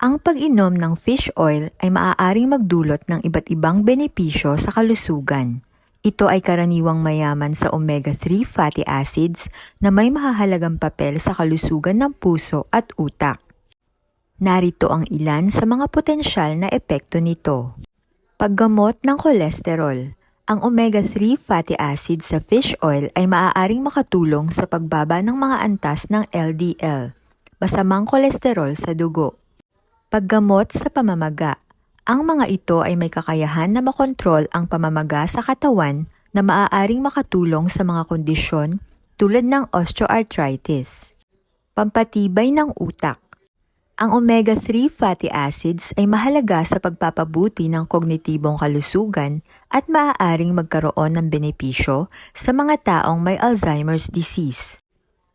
Ang pag-inom ng fish oil ay maaaring magdulot ng iba't ibang benepisyo sa kalusugan. Ito ay karaniwang mayaman sa omega-3 fatty acids na may mahahalagang papel sa kalusugan ng puso at utak. Narito ang ilan sa mga potensyal na epekto nito. Paggamot ng kolesterol. Ang omega-3 fatty acids sa fish oil ay maaaring makatulong sa pagbaba ng mga antas ng LDL, masamang kolesterol sa dugo. Paggamot sa pamamaga. Ang mga ito ay may kakayahan na makontrol ang pamamaga sa katawan na maaaring makatulong sa mga kondisyon tulad ng osteoarthritis. Pampatibay ng utak. Ang omega-3 fatty acids ay mahalaga sa pagpapabuti ng kognitibong kalusugan at maaaring magkaroon ng benepisyo sa mga taong may Alzheimer's disease.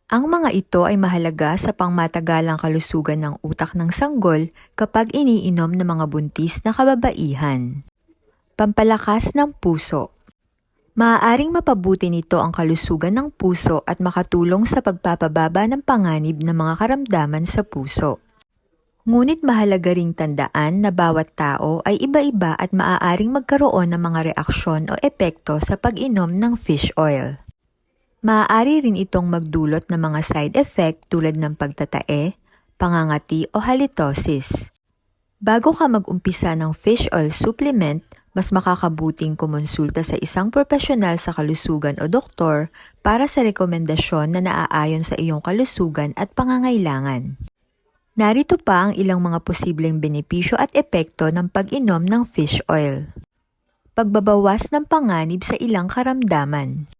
Ang mga ito ay mahalaga sa pangmatagalang kalusugan ng utak ng sanggol kapag iniinom ng mga buntis na kababaihan. Pampalakas ng puso. Maaaring mapabuti nito ang kalusugan ng puso at makatulong sa pagpapababa ng panganib ng mga karamdaman sa puso. Ngunit mahalaga ring tandaan na bawat tao ay iba-iba at maaaring magkaroon ng mga reaksyon o epekto sa pag-inom ng fish oil. Maaari rin itong magdulot ng mga side effect tulad ng pagtatae, pangangati o halitosis. Bago ka mag-umpisa ng fish oil supplement, mas makakabuting kumonsulta sa isang profesional sa kalusugan o doktor para sa rekomendasyon na naaayon sa iyong kalusugan at pangangailangan. Narito pa ang ilang mga posibleng benepisyo at epekto ng pag-inom ng fish oil. Pagbabawas ng panganib sa ilang karamdaman.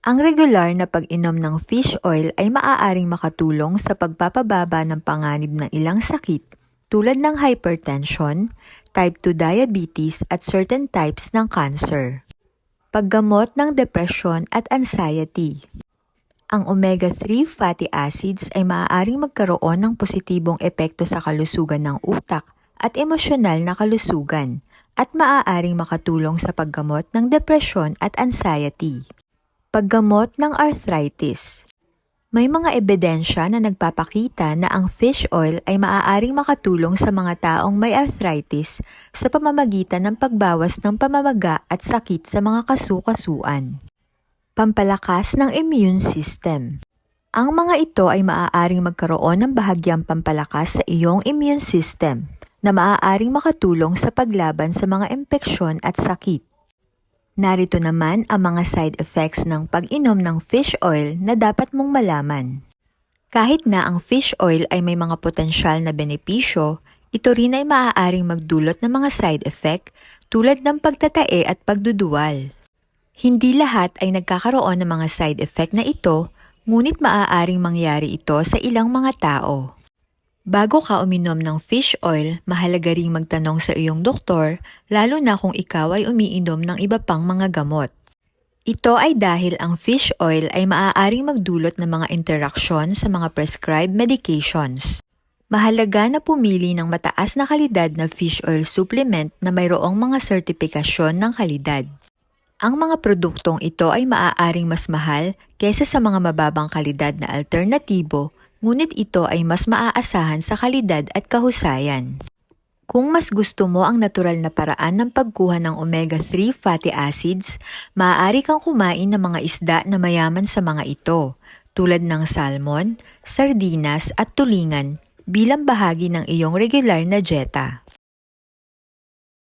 Ang regular na pag-inom ng fish oil ay maaaring makatulong sa pagpapababa ng panganib ng ilang sakit tulad ng hypertension, type 2 diabetes at certain types ng cancer. Paggamot ng depression at anxiety. Ang omega-3 fatty acids ay maaaring magkaroon ng positibong epekto sa kalusugan ng utak at emosyonal na kalusugan at maaaring makatulong sa paggamot ng depresyon at anxiety. Paggamot ng arthritis. May mga ebidensya na nagpapakita na ang fish oil ay maaaring makatulong sa mga taong may arthritis sa pamamagitan ng pagbawas ng pamamaga at sakit sa mga kasukasuan. Pampalakas ng immune system. Ang mga ito ay maaaring magkaroon ng bahagyang pampalakas sa iyong immune system na maaaring makatulong sa paglaban sa mga impeksyon at sakit. Narito naman ang mga side effects ng pag-inom ng fish oil na dapat mong malaman. Kahit na ang fish oil ay may mga potensyal na benepisyo, ito rin ay maaaring magdulot ng mga side effect tulad ng pagtatae at pagduduwal. Hindi lahat ay nagkakaroon ng mga side effect na ito, ngunit maaaring mangyari ito sa ilang mga tao. Bago ka uminom ng fish oil, mahalaga ring magtanong sa iyong doktor, lalo na kung ikaw ay umiinom ng iba pang mga gamot. Ito ay dahil ang fish oil ay maaaring magdulot ng mga interaksyon sa mga prescribed medications. Mahalaga na pumili ng mataas na kalidad na fish oil supplement na mayroong mga sertipikasyon ng kalidad. Ang mga produktong ito ay maaaring mas mahal kaysa sa mga mababang kalidad na alternatibo ngunit ito ay mas maaasahan sa kalidad at kahusayan. Kung mas gusto mo ang natural na paraan ng pagkuha ng omega-3 fatty acids, maaari kang kumain ng mga isda na mayaman sa mga ito, tulad ng salmon, sardinas at tulingan bilang bahagi ng iyong regular na dieta.